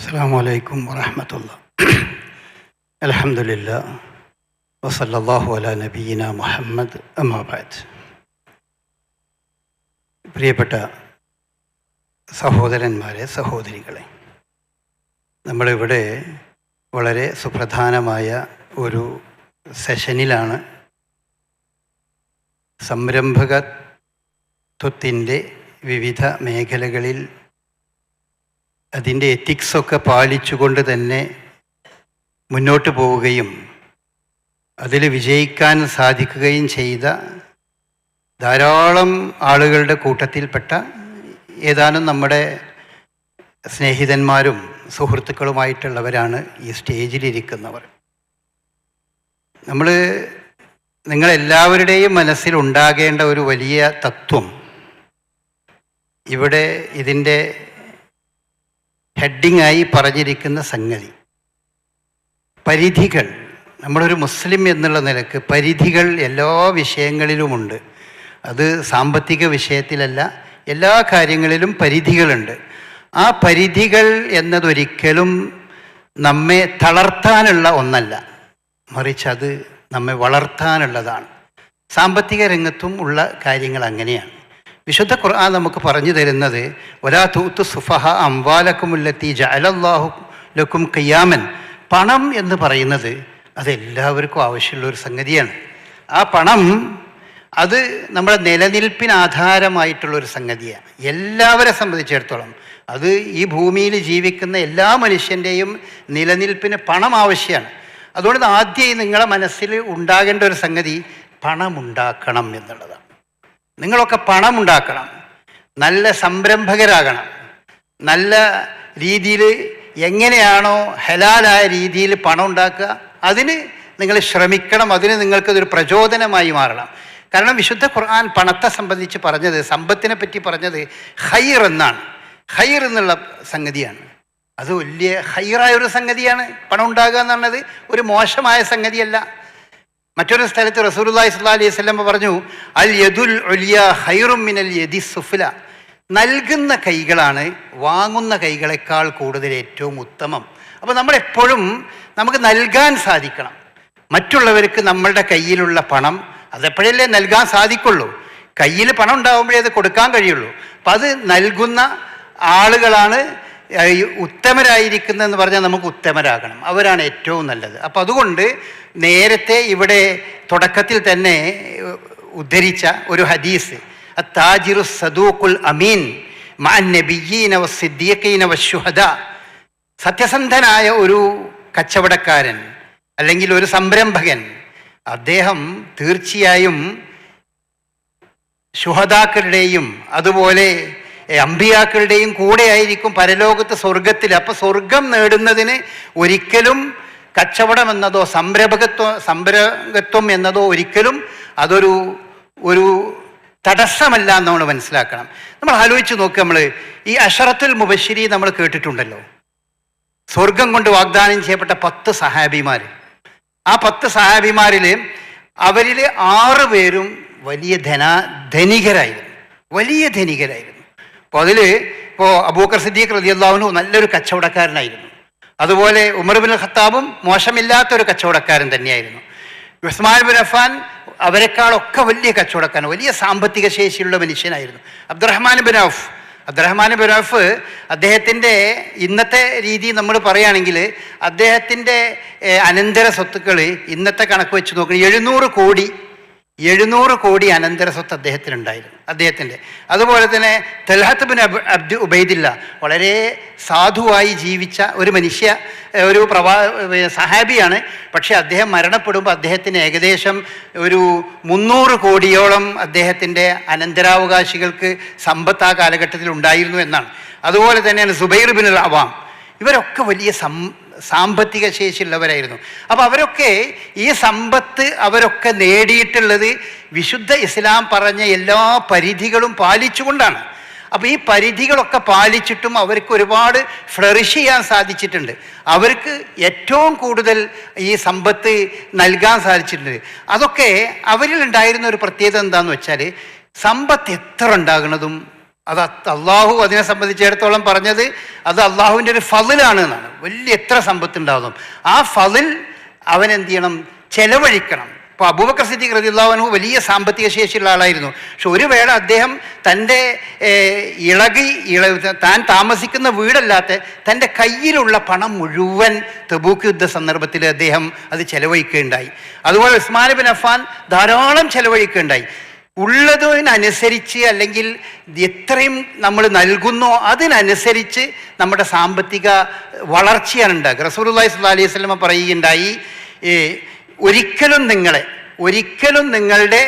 അസ്സാം അലൈക്കും വറഹമത്തുള്ള. അലഹമില്ല വസല്ലാഹു അല നബീന മുഹമ്മദ് അമ്മാബാദ് പ്രിയപ്പെട്ട സഹോദരന്മാരെ സഹോദരികളെ നമ്മളിവിടെ വളരെ സുപ്രധാനമായ ഒരു സെഷനിലാണ് സംരംഭകത്വത്തിന്റെ വിവിധ മേഖലകളിൽ അതിന്റെ എത്തിക്സൊക്കെ പാലിച്ചുകൊണ്ട് തന്നെ മുന്നോട്ട് പോവുകയും അതിൽ വിജയിക്കാൻ സാധിക്കുകയും ചെയ്ത ധാരാളം ആളുകളുടെ കൂട്ടത്തിൽപ്പെട്ട ഏതാനും നമ്മുടെ സ്നേഹിതന്മാരും സുഹൃത്തുക്കളുമായിട്ടുള്ളവരാണ് ഈ സ്റ്റേജിലിരിക്കുന്നവർ. നമ്മൾ നിങ്ങളെല്ലാവരുടെയും മനസ്സിൽ ഉണ്ടാകേണ്ട ഒരു വലിയ തത്വം ഇവിടെ ഇതിന്റെ ഹെഡിങ്ങായി പറഞ്ഞിരിക്കുന്ന സംഗതി. പരിധികൾ. നമ്മളൊരു മുസ്ലിം എന്നുള്ള നിലയ്ക്ക് പരിധികൾ എല്ലാ വിഷയങ്ങളിലുമുണ്ട്. അത് സാമ്പത്തിക വിഷയത്തിലല്ല എല്ലാ കാര്യങ്ങളിലും പരിധികളുണ്ട്. ആ പരിധികൾ എന്നതൊരിക്കലും നമ്മെ തളർത്താനുള്ള ഒന്നല്ല. മറിച്ച് അത് നമ്മെ വളർത്താനുള്ളതാണ്. സാമ്പത്തിക രംഗത്തും ഉള്ള കാര്യങ്ങൾ അങ്ങനെയാണ്. വിശുദ്ധ ഖുർആൻ നമുക്ക് പറഞ്ഞു തരുന്നത് ഒരാ തൂത്ത് സുഫഹ അംവാലക്കുമുല്ലത്തി ജഅലല്ലാഹു ലക്കും കയ്യാമൻ പണം എന്ന് പറയുന്നത് അതെല്ലാവർക്കും ആവശ്യമുള്ള ഒരു സംഗതിയാണ്. ആ പണം അത് നമ്മുടെ നിലനിൽപ്പിന് ആധാരമായിട്ടുള്ള ഒരു സംഗതിയാണ്. എല്ലാവരെ സംബന്ധിച്ചിടത്തോളം അത് ഈ ഭൂമിയിൽ ജീവിക്കുന്ന എല്ലാ മനുഷ്യന്റെയും നിലനിൽപ്പിന് പണം ആവശ്യമാണ്. അതുകൊണ്ട് ആദ്യം നിങ്ങളുടെ മനസ്സിൽ ഉണ്ടാകേണ്ട ഒരു സംഗതി പണമുണ്ടാക്കണം എന്നുള്ളതാണ്. നിങ്ങളൊക്കെ പണം ഉണ്ടാക്കണം നല്ല സംരംഭകരാകണം. നല്ല രീതിയിൽ എങ്ങനെയാണോ ഹലാലായ രീതിയിൽ പണം ഉണ്ടാക്കുക അതിന് നിങ്ങൾ ശ്രമിക്കണം അതിന് നിങ്ങൾക്കതൊരു പ്രചോദനമായി മാറണം. കാരണം വിശുദ്ധ ഖുർആൻ പണത്തെ സംബന്ധിച്ച് പറഞ്ഞത് സമ്പത്തിനെ പറ്റി പറഞ്ഞത് ഹൈർ എന്നാണ്. ഹൈർ എന്നുള്ള സംഗതിയാണ്. അത് വലിയ ഹൈറായ ഒരു സംഗതിയാണ് പണം ഉണ്ടാകുക എന്ന് പറഞ്ഞത്. ഒരു മോശമായ സംഗതിയല്ല. മറ്റൊരു സ്ഥലത്ത് റസൂലുള്ളാഹി സ്വല്ലല്ലാഹി അലൈഹി വസല്ലം പറഞ്ഞു അൽ യദുൽ ഹൈറും മിനൽ യദി സുഫ്ല. നൽകുന്ന കൈകളാണ് വാങ്ങുന്ന കൈകളെക്കാൾ കൂടുതൽ ഏറ്റവും ഉത്തമം. അപ്പോൾ നമ്മളെപ്പോഴും നമുക്ക് നൽകാൻ സാധിക്കണം. മറ്റുള്ളവർക്ക് നമ്മളുടെ കയ്യിലുള്ള പണം അതെപ്പോഴല്ലേ നൽകാൻ സാധിക്കുള്ളൂ? കയ്യിൽ പണം ഉണ്ടാകുമ്പോഴേ അത് കൊടുക്കാൻ കഴിയുള്ളൂ. അപ്പം അത് നൽകുന്ന ആളുകളാണ് ഉത്തമരായിരിക്കുന്നതെന്ന് പറഞ്ഞാൽ നമുക്ക് ഉത്തമരാകണം. അവരാണ് ഏറ്റവും നല്ലത്. അപ്പം അതുകൊണ്ട് നേരത്തെ ഇവിടെ തുടക്കത്തിൽ തന്നെ ഉദ്ധരിച്ച ഒരു ഹദീസ് താജിറു സദൂഖുൽ അമീൻ മാൻ നബിയീന വ സിദ്ദീഖീന വ ശുഹദ. സത്യസന്ധനായ ഒരു കച്ചവടക്കാരൻ അല്ലെങ്കിൽ ഒരു സംരംഭകൻ അദ്ദേഹം തീർച്ചയായും ശുഹദാക്കളുടെയും അതുപോലെ അമ്പിയാക്കളുടെയും കൂടെ ആയിരിക്കും പരലോകത്ത് സ്വർഗത്തിൽ അപ്പൊ സ്വർഗം നേടുന്നതിന് ഒരിക്കലും കച്ചവടം എന്നതോ സംരംഭകത്വം സംരംഭകത്വം എന്നതോ ഒരിക്കലും അതൊരു ഒരു തടസ്സമല്ല എന്ന് നമ്മൾ മനസ്സിലാക്കണം. നമ്മൾ ആലോചിച്ച് നോക്കുക നമ്മൾ ഈ അഷറത്തുൽ മുബശ്ശിരി നമ്മൾ കേട്ടിട്ടുണ്ടല്ലോ. സ്വർഗം കൊണ്ട് വാഗ്ദാനം ചെയ്യപ്പെട്ട പത്ത് സഹാബിമാർ ആ പത്ത് സഹാബിമാരിൽ അവരിൽ ആറ് പേരും വലിയ ധന ധനികരായിരുന്നു. വലിയ ധനികരായിരുന്നു. അപ്പോൾ അതിൽ ഇപ്പോൾ അബൂക്കർ സിദ്ദീഖ് റതിയല്ലാവിനു നല്ലൊരു കച്ചവടക്കാരനായിരുന്നു. അതുപോലെ ഉമർ ബിൻ ഖത്താബും മോശമില്ലാത്തൊരു കച്ചവടക്കാരൻ തന്നെയായിരുന്നു. ഉസ്മാൻ ബിൻ അഫാൻ അവരെക്കാളൊക്കെ വലിയ കച്ചവടക്കാരൻ വലിയ സാമ്പത്തിക ശേഷിയുള്ള മനുഷ്യനായിരുന്നു. Abdurrahman bin Auf Abdurrahman bin Auf അദ്ദേഹത്തിന്റെ ഇന്നത്തെ രീതി നമ്മൾ പറയുകയാണെങ്കിൽ അദ്ദേഹത്തിന്റെ അനന്തര സ്വത്തുക്കൾ ഇന്നത്തെ കണക്ക് വെച്ച് നോക്കണം എഴുന്നൂറ് കോടി എഴുന്നൂറ് കോടി അനന്തര സ്വത്ത് അദ്ദേഹത്തിനുണ്ടായിരുന്നു അദ്ദേഹത്തിന്റെ. അതുപോലെ തന്നെ തൽഹത്ത് ബിൻ അബ് അബ്ദു ഉബൈദില്ല വളരെ സാധുവായി ജീവിച്ച ഒരു മനുഷ്യ ഒരു പ്രവാ സഹാബിയാണ്. പക്ഷേ അദ്ദേഹം മരണപ്പെടുമ്പോൾ അദ്ദേഹത്തിന് ഏകദേശം ഒരു മുന്നൂറ് കോടിയോളം അദ്ദേഹത്തിന്റെ അനന്തരാവകാശികൾക്ക് സമ്പത്ത് ആ കാലഘട്ടത്തിൽ ഉണ്ടായിരുന്നു എന്നാണ്. അതുപോലെ തന്നെയാണ് സുബൈർ ബിൻ അവാം ഇവരൊക്കെ വലിയ സം സാമ്പത്തിക ശേഷിയുള്ളവരായിരുന്നു. അപ്പോൾ അവരൊക്കെ ഈ സമ്പത്ത് അവരൊക്കെ നേടിയിട്ടുള്ളത് വിശുദ്ധ ഇസ്ലാം പറഞ്ഞ എല്ലാ പരിധികളും പാലിച്ചുകൊണ്ടാണ്. അപ്പോൾ ഈ പരിധികളൊക്കെ പാലിച്ചിട്ടും അവർക്ക് ഒരുപാട് ഫ്ലറിഷ് ചെയ്യാൻ സാധിച്ചിട്ടുണ്ട്. അവർക്ക് ഏറ്റവും കൂടുതൽ ഈ സമ്പത്ത് നൽകാൻ സാധിച്ചിട്ടുണ്ട്. അതൊക്കെ അവരിൽ ഉണ്ടായിരുന്ന ഒരു പ്രത്യേകത എന്താണെന്ന് വെച്ചാൽ സമ്പത്ത് എത്ര ഉണ്ടാകുന്നതും അത് അള്ളാഹു അതിനെ സംബന്ധിച്ചിടത്തോളം പറഞ്ഞത് അത് അള്ളാഹുവിന്റെ ഒരു ഫതിലാണ് എന്നാണ്. വലിയ എത്ര സമ്പത്തുണ്ടാകും. ആ ഫതിൽ അവൻ എന്ത് ചെയ്യണം? ചെലവഴിക്കണം. അപ്പോൾ അബൂബക്കർ സിദ്ദീഖ് റതിയുള്ളവനു വലിയ സാമ്പത്തിക ശേഷിയുള്ള ആളായിരുന്നു. പക്ഷെ ഒരു വേള അദ്ദേഹം തന്റെ ഇളകി ഇള താൻ താമസിക്കുന്ന വീടല്ലാത്ത തന്റെ കയ്യിലുള്ള പണം മുഴുവൻ തെബൂക്ക് യുദ്ധ സന്ദർഭത്തിൽ അദ്ദേഹം അത് ചെലവഴിക്കുകയുണ്ടായി. അതുപോലെ ഉസ്മാൻ ബിൻ അഫാൻ ധാരാളം ചെലവഴിക്കുകയുണ്ടായി. ഉള്ളതിനനുസരിച്ച് അല്ലെങ്കിൽ എത്രയും നമ്മൾ നൽകുന്നോ അതിനനുസരിച്ച് നമ്മുടെ സാമ്പത്തിക വളർച്ചയാണ് ഉണ്ടാകുക റസൂലുള്ളാഹി സ്വല്ലല്ലാഹി അലൈഹി വസല്ലമ പറയുകയുണ്ടായി ഒരിക്കലും നിങ്ങളെ ഒരിക്കലും നിങ്ങളുടെ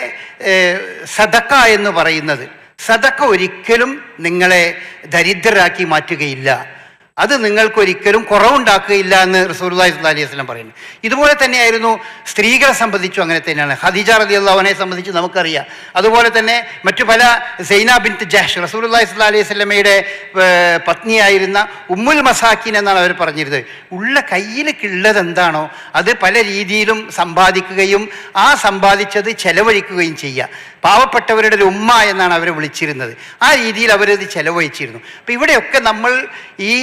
സദക്ക എന്ന് പറയുന്നത് സദക്ക ഒരിക്കലും നിങ്ങളെ ദരിദ്രരാക്കി മാറ്റുകയില്ല. അത് നിങ്ങൾക്കൊരിക്കലും കുറവുണ്ടാക്കുകയില്ല എന്ന് റസൂലുള്ളാഹി സ്വല്ലല്ലാഹി അലൈഹി വസല്ലം പറയുന്നു. ഇതുപോലെ തന്നെയായിരുന്നു സ്ത്രീകളെ സംബന്ധിച്ചു അങ്ങനെ തന്നെയാണ്. ഹദീജ ഖദീജ അള്ളാഹുനെ സംബന്ധിച്ച് നമുക്കറിയാം. അതുപോലെ തന്നെ മറ്റു പല സൈന ബിൻ ജാഷ് റസൂലുള്ളാഹി സ്വല്ലാ അലൈഹി സ്വലമയുടെ പത്നിയായിരുന്ന ഉമ്മുൽ മസാക്കിൻ എന്നാണ് അവർ പറഞ്ഞിരുന്നത്. ഉള്ള കയ്യിലേക്കുള്ളത് എന്താണോ അത് പല രീതിയിലും സമ്പാദിക്കുകയും ആ സമ്പാദിച്ചത് ചെലവഴിക്കുകയും ചെയ്യുക. പാവപ്പെട്ടവരുടെ ഒരു ഉമ്മ എന്നാണ് അവരെ വിളിച്ചിരുന്നത്. ആ രീതിയിൽ അവരത് ചെലവഴിച്ചിരുന്നു. അപ്പം ഇവിടെയൊക്കെ നമ്മൾ ഈ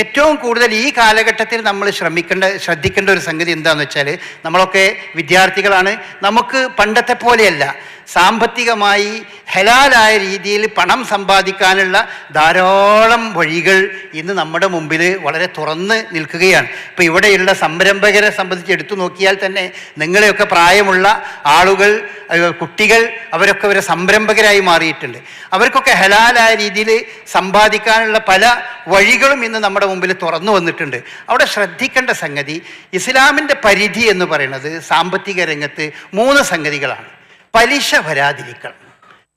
ഏറ്റവും കൂടുതൽ ഈ കാലഘട്ടത്തിൽ നമ്മൾ ശ്രമിക്കേണ്ട ശ്രദ്ധിക്കേണ്ട ഒരു സംഗതി എന്താണെന്ന് വെച്ചാൽ നമ്മളൊക്കെ വിദ്യാർത്ഥികളാണ്. നമുക്ക് പണ്ടത്തെ പോലെയല്ല സാമ്പത്തികമായി ഹലാലായ രീതിയിൽ പണം സമ്പാദിക്കാനുള്ള ധാരാളം വഴികൾ ഇന്ന് നമ്മുടെ മുമ്പിൽ വളരെ തുറന്ന് നിൽക്കുകയാണ്. ഇപ്പോൾ ഇവിടെയുള്ള സംരംഭകരെ സംബന്ധിച്ച് എടുത്തു നോക്കിയാൽ തന്നെ നിങ്ങളെയൊക്കെ പ്രായമുള്ള ആളുകൾ കുട്ടികൾ അവരൊക്കെ ഒരു സംരംഭകരായി മാറിയിട്ടുണ്ട്. അവർക്കൊക്കെ ഹലാലായ രീതിയിൽ സമ്പാദിക്കാനുള്ള പല വഴികളും ഇന്ന് നമ്മുടെ മുമ്പിൽ തുറന്നു വന്നിട്ടുണ്ട്. അവിടെ ശ്രദ്ധിക്കേണ്ട സംഗതി ഇസ്ലാമിന്റെ പരിധി എന്ന് പറയുന്നത് സാമ്പത്തിക രംഗത്ത് മൂന്ന് സംഗതികളാണ്. പലിശ വരാതിരിക്കണം.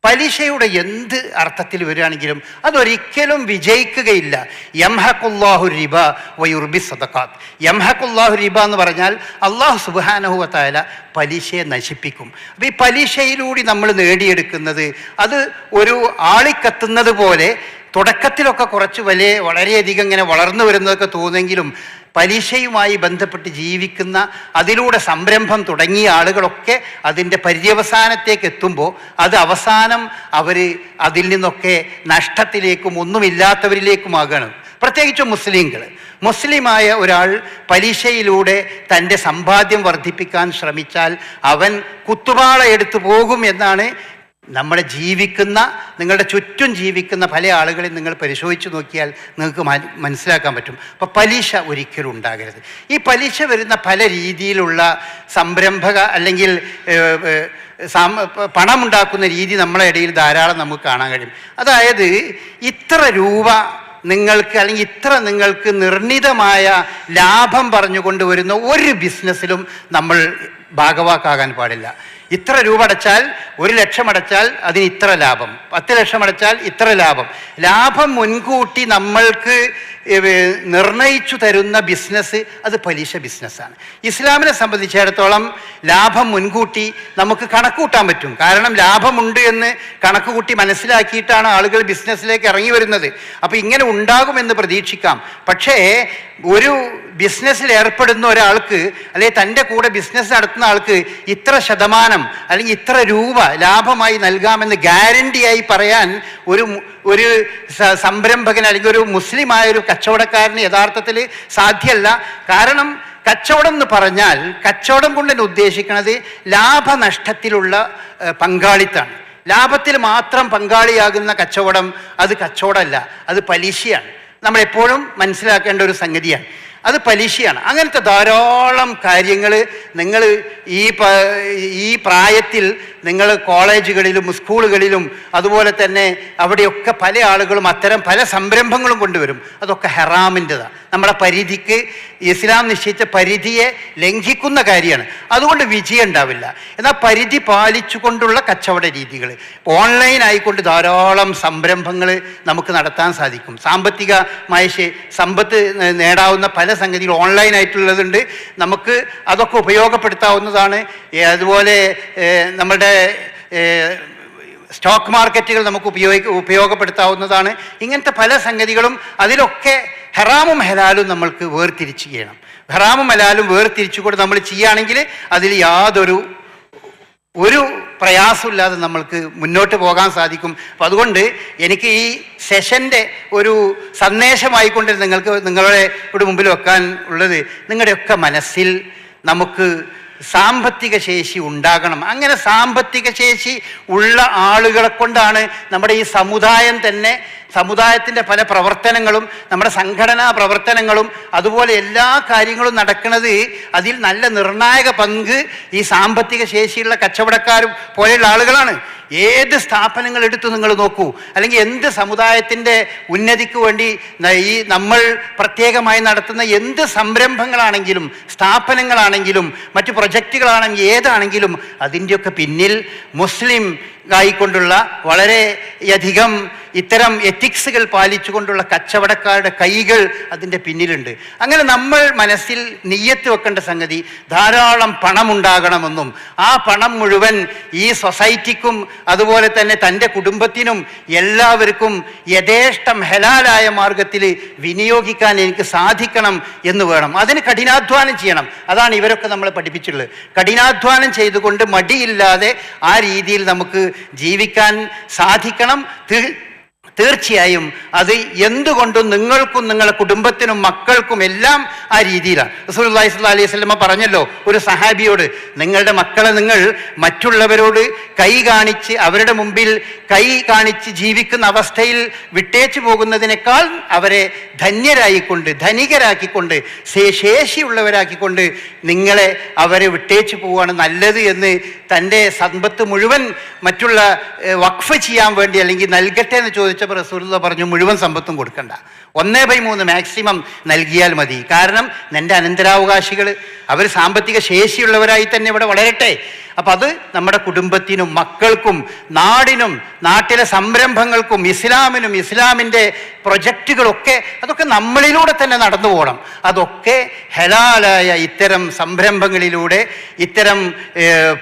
പലിശയുടെ എന്ത് അർത്ഥത്തിൽ വരികയാണെങ്കിലും അതൊരിക്കലും വിജയിക്കുകയില്ല. യംഹക്കുല്ലാഹു റിബ വയുർബി സദക്കാത്ത് യംഹക്കുല്ലാഹു റിബ എന്ന് പറഞ്ഞാൽ അള്ളാഹു സുബാനഹുവത്തായ പലിശയെ നശിപ്പിക്കും. അപ്പം ഈ പലിശയിലൂടെ നമ്മൾ നേടിയെടുക്കുന്നത് അത് ഒരു ആളിക്കത്തുന്നത് പോലെ തുടക്കത്തിലൊക്കെ കുറച്ച് വലിയ വളരെയധികം ഇങ്ങനെ വളർന്നു വരുന്നതൊക്കെ തോന്നുമെങ്കിലും പലിശയുമായി ബന്ധപ്പെട്ട് ജീവിക്കുന്ന അതിലൂടെ സംരംഭം തുടങ്ങിയ ആളുകളൊക്കെ അതിന്റെ പര്യവസാനത്തേക്ക് എത്തുമ്പോൾ അത് അവസാനം അവർ അതിൽ നിന്നൊക്കെ നഷ്ടത്തിലേക്കും ഒന്നുമില്ലാത്തവരിലേക്കുമാകണം പ്രത്യേകിച്ചും മുസ്ലിങ്ങൾ മുസ്ലിമായ ഒരാൾ പലിശയിലൂടെ തന്റെ സമ്പാദ്യം വർദ്ധിപ്പിക്കാൻ ശ്രമിച്ചാൽ അവൻ കുത്തുപാള എടുത്തു പോകും എന്നാണ് നമ്മളെ ജീവിക്കുന്ന നിങ്ങളുടെ ചുറ്റും ജീവിക്കുന്ന പല ആളുകളെയും നിങ്ങൾ പരിശോധിച്ച് നോക്കിയാൽ നിങ്ങൾക്ക് മനസ്സിലാക്കാൻ പറ്റും. അപ്പോൾ പലിശ ഒരിക്കലും ഉണ്ടാകരുത്. ഈ പലിശ വരുന്ന പല രീതിയിലുള്ള സംരംഭക അല്ലെങ്കിൽ പണമുണ്ടാക്കുന്ന രീതി നമ്മളെ ഇടയിൽ ധാരാളം നമുക്ക് കാണാൻ കഴിയും. അതായത് ഇത്ര രൂപ നിങ്ങൾക്ക് അല്ലെങ്കിൽ ഇത്ര നിങ്ങൾക്ക് നിർണിതമായ ലാഭം പറഞ്ഞുകൊണ്ട് വരുന്ന ഒരു ബിസിനസ്സിലും നമ്മൾ ഭാഗവാക്കാകാൻ പാടില്ല. ഇത്ര രൂപ അടച്ചാൽ ഒരു ലക്ഷം അടച്ചാൽ അതിന് ഇത്ര ലാഭം. പത്ത് ലക്ഷം അടച്ചാൽ ഇത്ര ലാഭം. ലാഭം മുൻകൂട്ടി നമ്മൾക്ക് നിർണയിച്ചു തരുന്ന ബിസിനസ് അത് പലിശ ബിസിനസ്സാണ്. ഇസ്ലാമിനെ സംബന്ധിച്ചിടത്തോളം ലാഭം മുൻകൂട്ടി നമുക്ക് കണക്കൂട്ടാൻ പറ്റും. കാരണം ലാഭമുണ്ട് എന്ന് കണക്കുകൂട്ടി മനസ്സിലാക്കിയിട്ടാണ് ആളുകൾ ബിസിനസ്സിലേക്ക് ഇറങ്ങി വരുന്നത്. അപ്പോൾ ഇങ്ങനെ ഉണ്ടാകുമെന്ന് പ്രതീക്ഷിക്കാം. പക്ഷേ ഒരു ബിസിനസ്സിൽ ഏർപ്പെടുന്ന ഒരാൾക്ക് അല്ലെങ്കിൽ തന്റെ കൂടെ ബിസിനസ് നടത്തുന്ന ആൾക്ക് ഇത്ര ശതമാനം അല്ലെങ്കിൽ ഇത്ര രൂപ ലാഭമായി നൽകാമെന്ന് ഗ്യാരണ്ടിയായി പറയാൻ ഒരു ഒരു സംരംഭകൻ അല്ലെങ്കിൽ ഒരു മുസ്ലിമായ ഒരു കച്ചവടക്കാരന് യഥാർത്ഥത്തിൽ സാധ്യമല്ല കാരണം കച്ചവടം എന്ന് പറഞ്ഞാൽ കച്ചവടം കൊണ്ട് തന്നെ ഉദ്ദേശിക്കുന്നത് ലാഭനഷ്ടത്തിലുള്ള പങ്കാളിത്തമാണ് ലാഭത്തിൽ മാത്രം പങ്കാളിയാകുന്ന കച്ചവടം അത് കച്ചവടമല്ല അത് പലിശയാണ്. നമ്മൾ എപ്പോഴും മനസ്സിലാക്കേണ്ട ഒരു സംഗതിയാണ്. അത് പലിശയാണ്. അങ്ങനത്തെ ധാരാളം കാര്യങ്ങൾ നിങ്ങൾ ഈ ഈ പ്രായത്തിൽ നിങ്ങൾ കോളേജുകളിലും സ്കൂളുകളിലും അതുപോലെ തന്നെ അവിടെയൊക്കെ പല ആളുകളും അത്തരം പല സംരംഭങ്ങളും കൊണ്ടുവരും. അതൊക്കെ ഹെറാമിന്റെതാണ് നമ്മുടെ പരിധിക്ക് ഇസ്ലാം നിശ്ചയിച്ച പരിധിയെ ലംഘിക്കുന്ന കാര്യമാണ്. അതുകൊണ്ട് വിജയം ഉണ്ടാവില്ല. എന്നാൽ പരിധി പാലിച്ചുകൊണ്ടുള്ള കച്ചവട രീതികൾ ഓൺലൈൻ ആയിക്കൊണ്ട് ധാരാളം സംരംഭങ്ങൾ നമുക്ക് നടത്താൻ സാധിക്കും. സാമ്പത്തികമായ സമ്പത്ത് നേടാവുന്ന പല സംഗതികൾ ഓൺലൈൻ ആയിട്ടുള്ളതുണ്ട്. നമുക്ക് അതൊക്കെ ഉപയോഗപ്പെടുത്താവുന്നതാണ്. അതുപോലെ നമ്മുടെ സ്റ്റോക്ക് മാർക്കറ്റുകൾ നമുക്ക് ഉപയോഗിക്ക ഉപയോഗപ്പെടുത്താവുന്നതാണ്. ഇങ്ങനത്തെ പല സംഗതികളും അതിലൊക്കെ ഹെറാമും ഹലാലും നമ്മൾക്ക് വേർതിരിച്ച് ചെയ്യണം. ഹെറാമും ഹലാലും വേർതിരിച്ചുകൊണ്ട് നമ്മൾ ചെയ്യുകയാണെങ്കിൽ അതിൽ യാതൊരു ഒരു പ്രയാസമില്ലാതെ നമ്മൾക്ക് മുന്നോട്ട് പോകാൻ സാധിക്കും. അപ്പം അതുകൊണ്ട് എനിക്ക് ഈ സെഷന്റെ ഒരു സന്ദേശമായിക്കൊണ്ട് നിങ്ങൾക്ക് നിങ്ങളുടെ ഇവിടെ മുമ്പിൽ വെക്കാൻ ഉള്ളത് നിങ്ങളുടെയൊക്കെ മനസ്സിൽ നമുക്ക് സാമ്പത്തിക ശേഷി ഉണ്ടാകണം. അങ്ങനെ സാമ്പത്തിക ശേഷി ഉള്ള ആളുകളെ കൊണ്ടാണ് നമ്മുടെ ഈ സമുദായം തന്നെ സമുദായത്തിന്റെ പല പ്രവർത്തനങ്ങളും നമ്മുടെ സംഘടനാ പ്രവർത്തനങ്ങളും അതുപോലെ എല്ലാ കാര്യങ്ങളും നടക്കുന്നത് അതിൽ നല്ല നിർണായക പങ്ക് ഈ സാമ്പത്തിക ശേഷിയുള്ള കച്ചവടക്കാരും പോലെയുള്ള ആളുകളാണ്. ഏത് സ്ഥാപനങ്ങൾ എടുത്തു നിങ്ങൾ നോക്കൂ. അല്ലെങ്കിൽ എന്ത് സമുദായത്തിന്റെ ഉന്നതിക്ക് വേണ്ടി ഈ നമ്മൾ പ്രത്യേകമായി നടത്തുന്ന എന്ത് സംരംഭങ്ങളാണെങ്കിലും സ്ഥാപനങ്ങളാണെങ്കിലും മറ്റു പ്രൊജക്റ്റുകളാണെങ്കിൽ ഏതാണെങ്കിലും അതിന്റെയൊക്കെ പിന്നിൽ മുസ്ലിം ആയിക്കൊണ്ടുള്ള വളരെയധികം ഇത്തരം എത്തിക്സുകൾ പാലിച്ചുകൊണ്ടുള്ള കച്ചവടക്കാരുടെ കൈകൾ അതിന്റെ പിന്നിലുണ്ട്. അങ്ങനെ നമ്മൾ മനസ്സിൽ നെയ്യത്ത് വെക്കേണ്ട സംഗതി ധാരാളം പണമുണ്ടാകണമെന്നും ആ പണം മുഴുവൻ ഈ സൊസൈറ്റിക്കും അതുപോലെ തന്നെ തന്റെ കുടുംബത്തിനും എല്ലാവർക്കും യഥേഷ്ടം ഹലാലായ മാർഗത്തിൽ വിനിയോഗിക്കാൻ എനിക്ക് സാധിക്കണം എന്ന് വേണം. അതിന് കഠിനാധ്വാനം ചെയ്യണം. അതാണ് ഇവരൊക്കെ നമ്മളെ പഠിപ്പിച്ചിട്ടുള്ളത്. കഠിനാധ്വാനം ചെയ്തുകൊണ്ട് മടിയില്ലാതെ ആ രീതിയിൽ നമുക്ക് ജീവിക്കാൻ സാധിക്കണം. തീർച്ചയായും അത് എന്തുകൊണ്ടും നിങ്ങൾക്കും നിങ്ങളുടെ കുടുംബത്തിനും മക്കൾക്കും എല്ലാം ആ രീതിയിലാണ്. റസൂലുള്ളാഹി സ്വല്ലല്ലാഹി അലൈഹി സ്വലമ പറഞ്ഞല്ലോ ഒരു സഹാബിയോട് നിങ്ങളുടെ മക്കളെ നിങ്ങൾ മറ്റുള്ളവരോട് കൈ കാണിച്ച് അവരുടെ മുമ്പിൽ കൈ കാണിച്ച് ജീവിക്കുന്ന അവസ്ഥയിൽ വിട്ടേച്ചു പോകുന്നതിനേക്കാൾ അവരെ ധന്യരായിക്കൊണ്ട് ധനികരാക്കിക്കൊണ്ട് ശേഷിയുള്ളവരാക്കിക്കൊണ്ട് നിങ്ങളെ അവരെ വിട്ടേച്ചു പോവുകയാണ് നല്ലത് എന്ന് തന്റെ സമ്പത്ത് മുഴുവൻ മറ്റുള്ള വഖഫ് ചെയ്യാൻ വേണ്ടി അല്ലെങ്കിൽ നൽകട്ടെ എന്ന് ചോദിച്ചപ്പോൾ റസൂലുള്ള പറഞ്ഞു മുഴുവൻ സമ്പത്തും കൊടുക്കണ്ട. ഒന്നേ ബൈ മൂന്ന് മാക്സിമം നൽകിയാൽ മതി. കാരണം എന്റെ അനന്തരാവകാശികൾ അവർ സാമ്പത്തിക ശേഷിയുള്ളവരായി തന്നെ ഇവിടെ വളരട്ടെ. അപ്പം അത് നമ്മുടെ കുടുംബത്തിനും മക്കൾക്കും നാടിനും നാട്ടിലെ സംരംഭങ്ങൾക്കും ഇസ്ലാമിനും ഇസ്ലാമിന്റെ പ്രൊജക്റ്റുകളൊക്കെ അതൊക്കെ നമ്മളിലൂടെ തന്നെ നടന്നു പോകണം. അതൊക്കെ ഹലാലായ ഇത്തരം സംരംഭങ്ങളിലൂടെ ഇത്തരം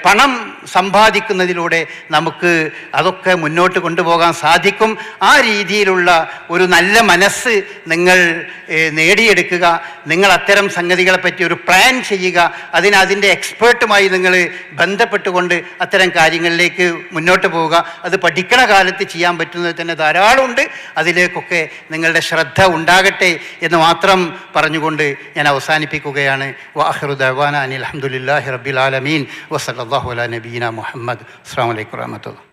പണം സമ്പാദിക്കുന്നതിലൂടെ നമുക്ക് അതൊക്കെ മുന്നോട്ട് കൊണ്ടുപോകാൻ സാധിക്കും. ആ രീതിയിലുള്ള ഒരു നല്ല മനസ്സ് നിങ്ങൾ നേടിയെടുക്കുക നിങ്ങൾ അത്തരം സംഗതികളെപ്പറ്റി ഒരു പ്ലാൻ ചെയ്യുക അതിന് അതിന്റെ എക്സ്പേർട്ടുമായി നിങ്ങൾ ബന്ധപ്പെട്ടുകൊണ്ട് അത്തരം കാര്യങ്ങളിലേക്ക് മുന്നോട്ട് പോവുക. അത് പഠിക്കണ കാലത്ത് ചെയ്യാൻ പറ്റുന്നത് തന്നെ ധാരാളമുണ്ട്. അതിലേക്കൊക്കെ നിങ്ങളുടെ ശ്രദ്ധ ഉണ്ടാകട്ടെ എന്ന് മാത്രം പറഞ്ഞുകൊണ്ട് ഞാൻ അവസാനിപ്പിക്കുകയാണ്. വാഹിറു അനിൽ അഹമ്മദില്ലാഹി റബ്ബിൽ ആലമീൻ. നബീന മുഹമ്മദ്. അസ്സാം വലൈക്കും വാഹമത്തുള്ള